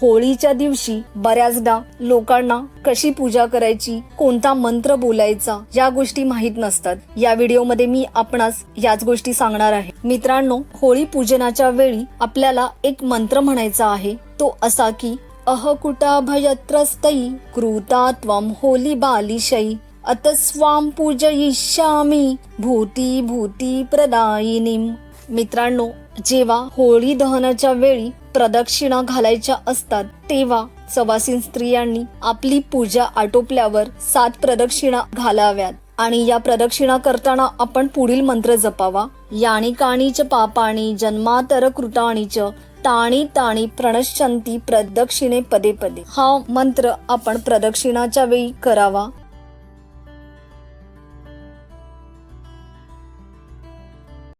होळीच्या दिवशी बऱ्याचदा लोकांना कशी पूजा करायची कोणता मंत्र बोलायचा या गोष्टी माहीत नसतात. या व्हिडिओमध्ये मी आपणास याच गोष्टी सांगणार आहे. मित्रांनो होळी पूजनाच्या वेळी आपल्याला एक मंत्र म्हणायचा आहे. तो असा की अहकुटा भयत्रस्तई कृता त्वम होली बालिशई अत स्वाम पूजयिष्यामी भूती भूती प्रदायिनीम. मित्रांनो जेव्हा होळी दहनाच्या वेळी प्रदक्षिणा घालायच्या असतात. तेव्हा सवासीन स्त्रियांनी आपली पूजा आटोपल्यावर सात प्रदक्षिणा घालाव्यात. आणि या प्रदक्षिणा करताना आपण पुढील मंत्र जपावा. याणी काणीच पापाणी जन्मातर कृताणीच ताणी ताणी प्रणश्चंती प्रदक्षिणे पदे पदे. हा मंत्र आपण प्रदक्षिणाच्या वेळी करावा.